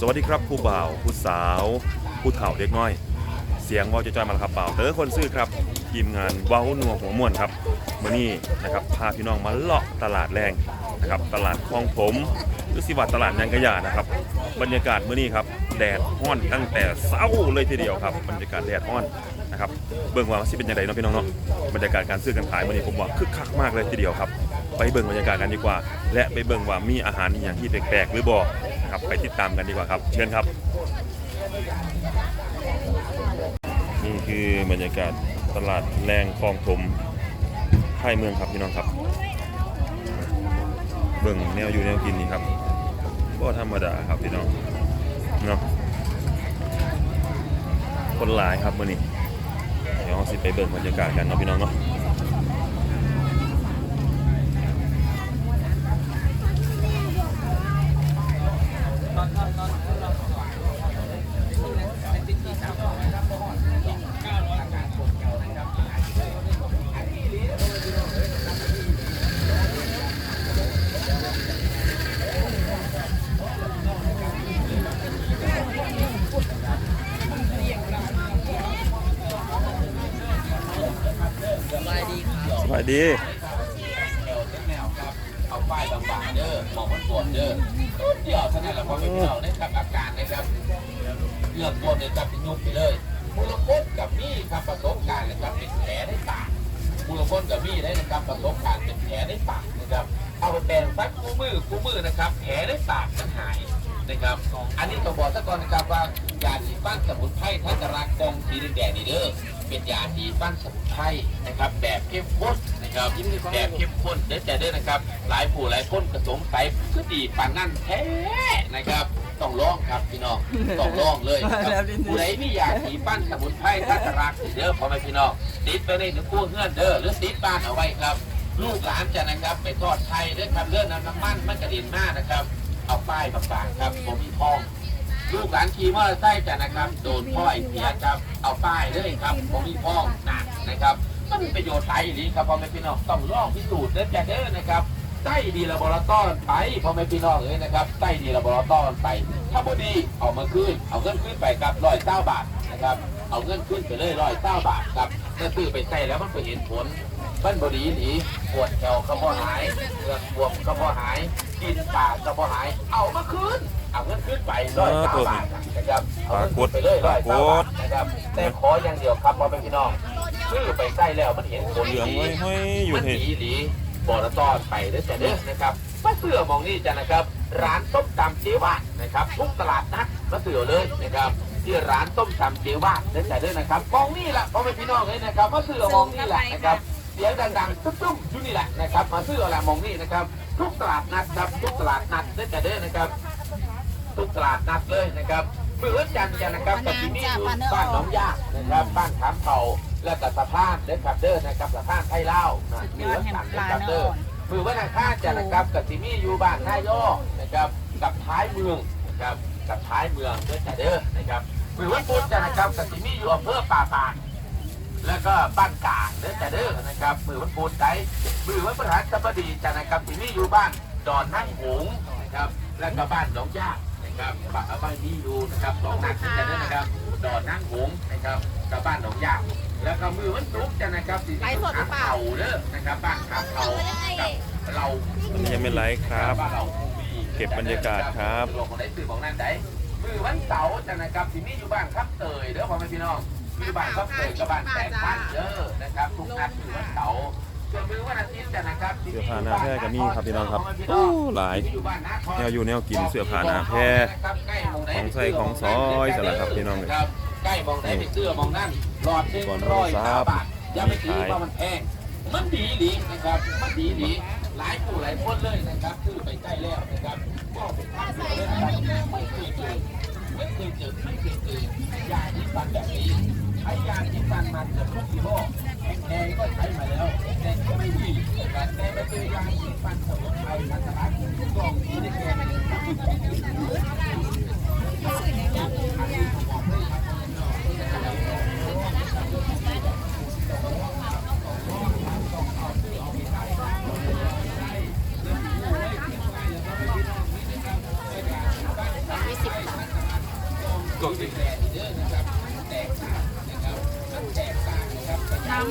สวัสดีครับผู้บ่าวผู้สาว ผู้เฒ่าเด็กน้อย เสียงเว่าจะจอยมาแล้วครับเปล่าเต๋อคนซื่อครับทีมงานเว้านัวหัวม่วนครับมื่อนี้นะครับพาพี่น้องมาเลาะตลาดแรงนะครับตลาดคลองผมหรือสิวัดตลาดนางกะยานะครับบรรยากาศมื่อนี้ครับแดดห้อนตั้งแต่เช้าเลยทีเดียวครับบรรยากาศแดดห้อนนะครับเบิ่งว่ามันสิเป็นยังไงเนาะพี่น้องเนาะบรรยากาศการซื้อการขายมื่อนี้ผมว่าคึกคักมากเลยทีเดียวครับ ไปเบิ่งบรรยากาศกันดีกว่า และไปเบิ่งว่ามีอาหารอย่างที่แปลกๆหรือบ่นะครับไปติดตามกันดีกว่าครับ เชิญครับ นี่คือบรรยากาศตลาดแรงคลองถมค่ายเมืองครับพี่น้องครับ เบิ่งแนวอยู่แนวกินนี่ครับก็ธรรมดาครับพี่น้องเนาะคนหลายครับมื่อนี้เดี๋ยวเราสิไปเบิ่งบรรยากาศกันเนาะพี่น้องเนาะ สบายดีครับ สบาย ดีแนวครับเอาป้ายบางๆเด้อมองมันปวดเด้อตุ๊ดเดียวเท่านั้นแหละพอเป็นเราได้กับอาการนะครับเลือกตัวเนี่ยจับเป็นยุบไปเลยมูลค่นกับมีครับประสบการณ์นะครับเป็นแผลได้ปากมูลค่นกับมีได้นะครับประสบการณ์เป็นแผลได้ปากนะครับเอาไปแปรงซักคู่มือคู่มือนะครับ แผลได้ปากมันหายนะครับ อันนี้ต้องบอกซะก่อนนะครับว่ายาสีฟันสมุนไพรท่านจะรักกองสีแดงๆนี่เด้อเป็นยาสีฟันสมุนไพรนะครับ แบบเข้มข้นนะครับแบบเข้มข้นเด้อแต่เด้อนะครับ หลายผู้หลายคนก็สงสัยคือดีปานนั่นแท้นะครับต้องลองครับพี่น้องต้องลองเลยนะครับผู้ใดมียาสีฟันสมุนไพรท่านจะรักเด้อพ่อแม่พี่น้องติดไปในถึงกู้เงื่อนเด้อหรือติดบ้านเอาไว้ครับ ลูกหลานจะนะครับ ไปทอดไทยด้วยครับเรื่องน้ำมันมันกระเด็นมากนะครับ เอาป้ายบางๆครับผมมีทองลูกหลานขี่มอเตอร์ไซค์จะนะครับ โดนพ่อไอ้เสียครับ เอาป้ายเลยครับผมมีพ้องหนักนะครับ มันมีประโยชน์หลายอย่างนี้ครับพ่อแม่พี่น้องต้องลองพิสูจน์เด้อจ้าเด้อนะครับใต้ดีระบอลต้อนไปพ่อแม่พี่น้องเลยนะครับใต้ดีระบอลต้อนไป ถ้าพอดีเอามาคืนเอาเงินคืนไปกับร้อยเก้าบาทนะครับเอาเงินคืนไปเลยร้อยเก้าบาทครับถ้าซื้อไปใส่แล้วมันไปเห็นผลมันบดีหนีปวดแขวก็บ่หายเลือดบวมก็บ่หายกินปากก็บ่หาย เอามาคืนเอาเงินคืนไปร้อยเก้าบาทนะครับเอาเงินคืนไปเลยร้อยเก้าบาทนะครับแต่ขออย่างเดียวครับพ่อแม่พี่น้อง ซื้อไปใส่แล้วมันเห็นผลเหลืองดีห้อยๆอยู่มันเห็นดีหลีบอระตอนไปเด้อจ้ะเด้อนะครับมาเสือมองนี่จ้ะนะครับ ร้านต้มตำเจวานะครับ ทุกตลาดนัดมาเสือเลยนะครับ ที่ร้านต้มตำเจวาเด้อจ้ะเด้อนะครับมองนี่แหละพ่อแม่พี่น้องเลยนะครับมาเสือมองนี่แหละนะครับเสียงดังๆตุ้มๆอยู่นี่แหละนะครับ มาซื้ออะไรมองนี่นะครับ ทุกตลาดนัดครับทุกตลาดนัดเด้อจ้ะเด้อนะครับ ทุกตลาดนัดเลยนะครับเมื่อวันจันทร์จะนะครับกับที่นี่อยู่บ้านหนองยากนะครับบ้านขามเผา และกับสะพานเด้อครับเด้อนะครับสะพานไทยเล่าวนะมีวันจันทร์เด้อครับเด้อมือวันอังคารจะนะครับกับที่นี่อยู่บ้านนายอนะครับกับท้ายเมืองนะครับกับท้ายเมืองเด้อจ้ะเด้อนะครับมือวันพุธจะนะครับกับที่นี่อยู่อำเภอป่าปานแล้วก็บ้านกาเด้อจะเด้อนะครับมือวันปูนใจมือวันประธานสบดีจะนะครับที่นี่อยู่บ้านดอนนั่งหงส์นะครับแล้วก็บ้านหนองยากนะครับบ้านบ้านนี้อยู่นะครับสองนัดจะเด้อนะครับดอนนั่งหงส์นะครับกับบ้านหนองยาก แล้วก็มือวันศุกร์จะนะครับที่นี่ขาเข่าเด้อนะครับบ้านขาเข่ากับเราวันนี้ยังไม่ไลฟ์ครับบ้านเราเก็บบรรยากาศครับหลวงของไหนสื่อของนั่นได้มือวันเสาร์จะนะครับที่นี่อยู่บ้านครับเตยเด้อพ่อแม่พี่น้องอยู่บ้านครับเตยกับบ้านแสงพันเด้อนะครับทุกนัดมือวันเสาร์ส่วนมือวันอาทิตย์จะนะครับที่เสื้อนี่ผ้าหน้าแพร่ก็มีครับพี่น้องครับโอ้หลายแนวอยู่แนวกินเสื้อผ้าหน้าแพร่ของใส่ของซอยสารพัดพี่น้องเลยครับ ใกล้มองไหนไปเสื้อมองนั่นหลอดหนึ่งก่อนร้อยโทรศัเก้าพท์บาทอย่าไปตีขายว่ามันแพงมันดีหลีนะครับมันดีหลีหลายผู้หลายคนเลยนะครับคือไปใกล้แล้วนะครับก็เป็นทางเดียวเลยนะครับไม่เคยเจอไม่เคยเจอไม่เคยเจอยาที่ฟันแบบนี้ใช้ยาที่ฟันมาเกือบทุกยี่ห้อแพงๆก็ใช้มาแล้วแต่ก็ไม่ดีนะครับแต่มาเจอยาที่ฟันสมุนไพรพันธรัตน์กล่องที่ได้แก่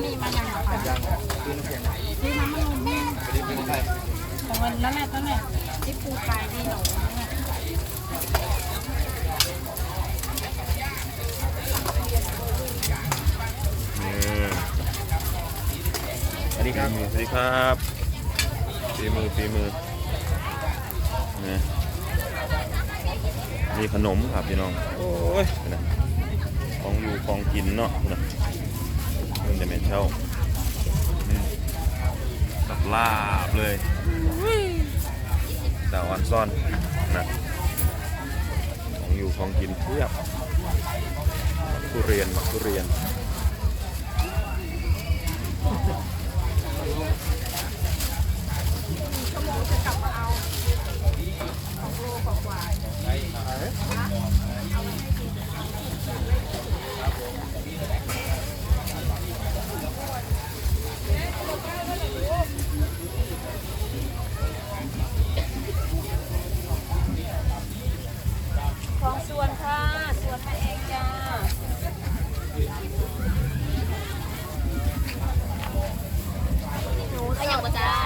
นี่มายังอะค่ะซื้อน้ำมันนุ่มแม่ มันนั้นแหละตอนแรกที่ปูขายดีหนูสวัสดีครับ สวัสดีครับฝีมือฝีมือนี่มีขนมครับพี่น้อง โอ้ยนะของอยู่ของกินเนาะนะมันจะไม่เช่า กับลาบเลยดาวอันซ่อนนะของอยู่ของกินเพียบมักทุเรียนมักทุเรียนของ เองจ้าหนูขยับมาจ้าห้า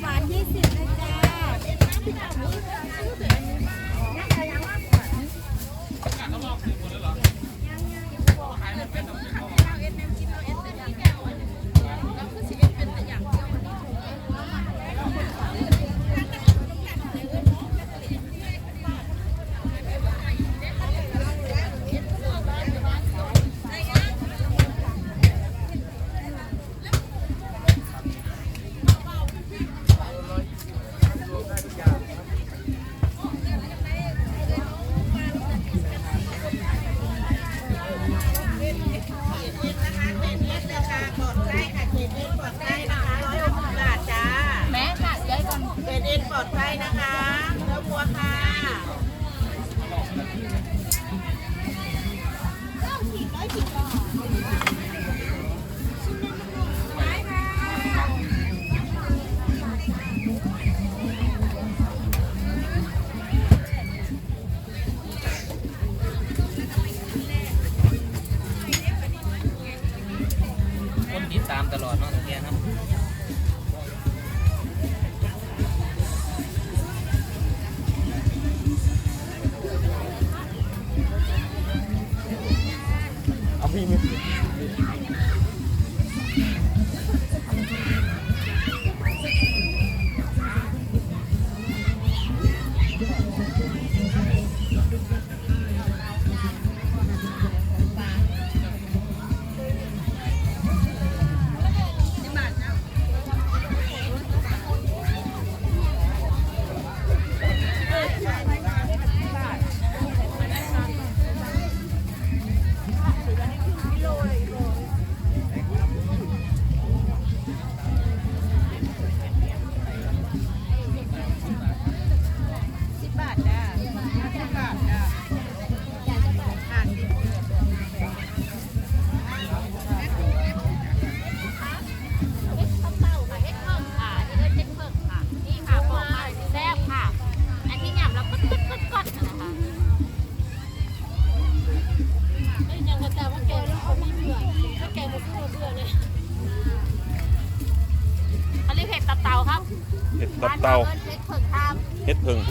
หวานยี่สิบเลยจ้า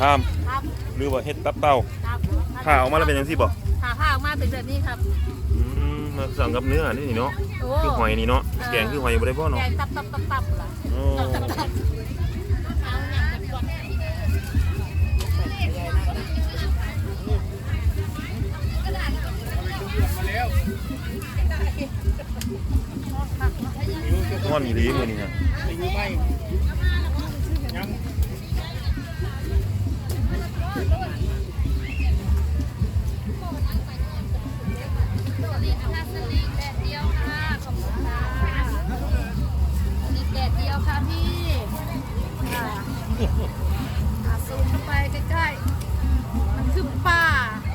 ครับหรือว่าเฮ็ดตับเต่าครับผ่าออกมาแล้วเป็นยังซี่บ่ผ่าผ่าออกมาเป็นแบบนี้ครับมาสั่งกับเนื้อนี่นี่เนาะโอ้คือหอยนี่เนาะแกงคือหอยบ่ได้บ่เนาะแกงตับตับตับล่ะตับอนดีมือนี้ฮะ สลิงแดดเดียวค่ะ ขอบคุณค่ะสลิงแดดเดียวค่ะพี่ค่ะอะซูมเข้าไปใกล้ๆ มันคือปลา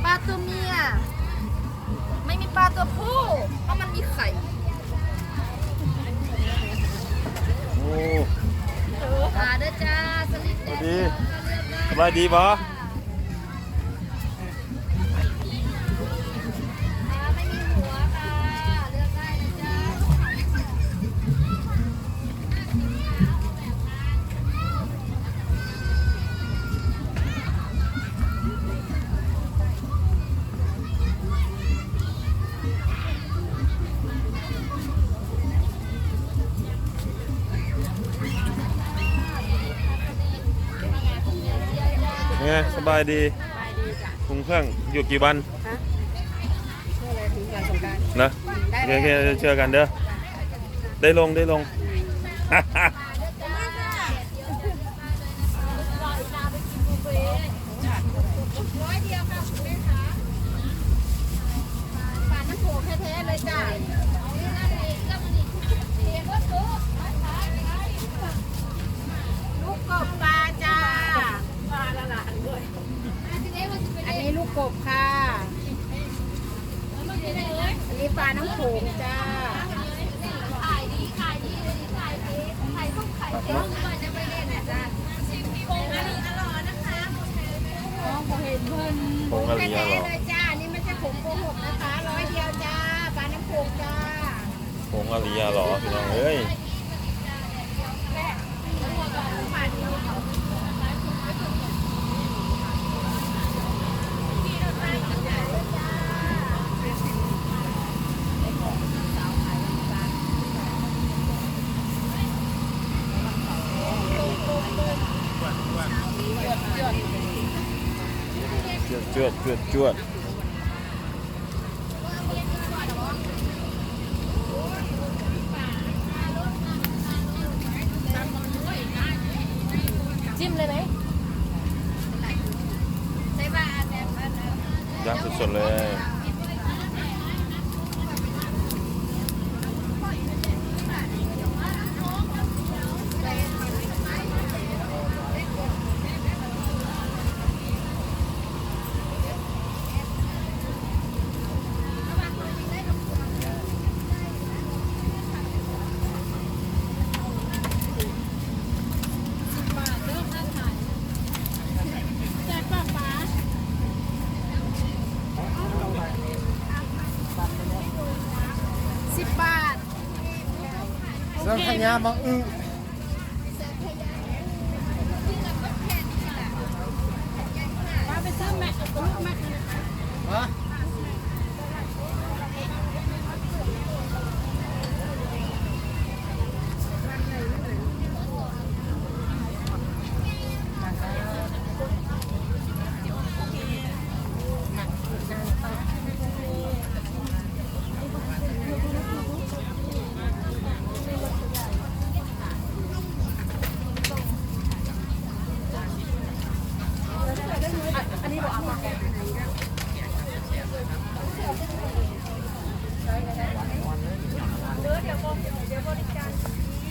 ปลาตัวเมีย ไม่มีปลาตัวผู้เพราะมันมีไข่ โอ้ปลาเด้อจ้าสลิงแดดเดียวค่ะเลือกได้สบายดีบ่ป สบายดีคุงเครื่องอยู่กี่วันนะโอเคโอเคเจอกันเด้อได้ลงได้ลง ร้อยเดียวค่ะคุณแม่คะปลาน้ำโขงแท้ๆเลยจ้ะลูกกบปลาจ้าปลาละหลานด้วย อัน นี้ลูกกบค่ะ อันนี้ปลาน้ำโขงจ้าขายดีขายดีเลยขายดีขายส้มขายเจ๊งก่อนจะไปเล่นนจ้าชิมพี่โมงอันนี้อร่อนะคะอ๋อพอเห็นเพิ่นผงอะไรแท้อะๆเลยจ้า นี่ไม่ใช่ผงโกหกนะคะ ร้อยเดียวจ้า ปลาน้ำโขงจ้า ผงอะไรอะหรอพี่น้องเอ้ย จวดจวดจวดจวด จิ้มเลยไหมใช่ป่ะอันแบบอันแบบ ย่างสดๆเลย สิบบาท เสื้อขยามาอึ ป้าไปซื้อแม็กลูกแม็ก ฮะ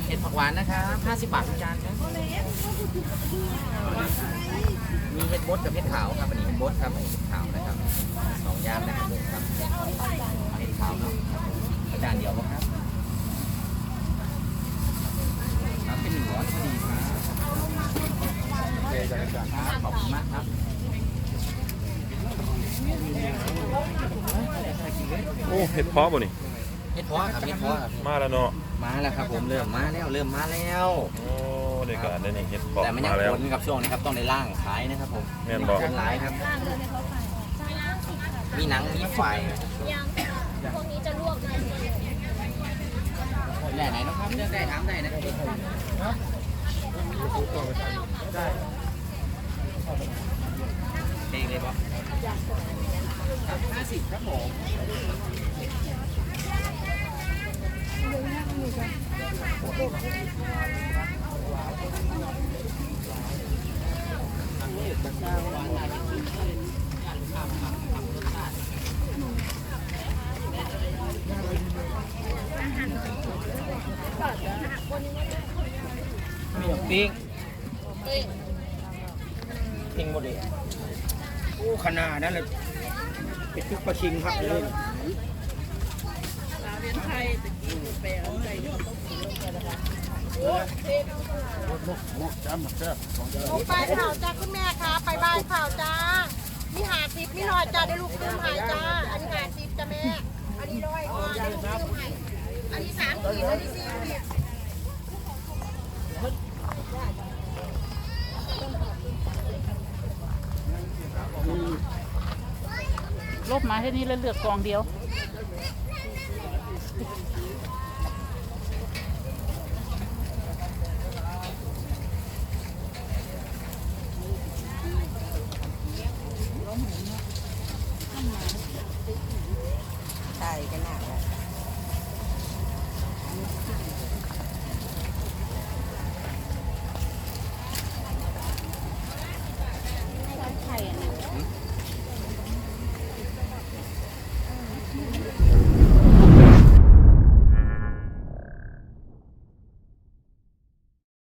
เห็ดผักหวานนะครับ50 บาททุกจานครับมีเห็ดบดกับเห็ดขาวครับอันนี้เห็ดบดครับอันนี้เห็ดขาวนะครับสองอย่างนะครับครับเห็ดขาวเนาะจานเดียวครับครับเป็นหนึ่งร้อยพอดีครับโอเคจ้าครับขอบคุณมากครับโอ้เห็ดเพาะบ่นี่เห็ดเพาะครับเห็ดเพาะครับมาแล้วเนาะ มาแล้วครับผมเริ่มมาแล้วเริ่มมาแล้ว โอ้เด็กการได้นี่เห็ดเพาะแต่มันยังมาแล้ว ผลกับช่วงนี้ครับต้องในร่างขายนะครับผมแม่นบ่เป็นหลายครับมีหนังมีไฟยังพวกนี้จะลวกเลยแหล่ไหนนะครับเลือกได้ถามได้นะครับเองเลยปะห้าสิบครับผม มีอย่างปิ้งปิ้งหมดเลยโอ้ขนาดนั้นเลยเป็นทุกประชิงครับเลย ไปข่าวจ้าคุณแม่คะไปบายข่าวจ้ามีหาทิปมีหน่อยจ้าได้ลูกตื้มหายจ้า อันนี้หาทิปจ้าแม่ อันนี้ร้อยอ่อนได้ลูกตื้มหายอันนี้สามขีดอันนี้สี่ขีดลบมาที่นี่แล้วเลือกกองเดียว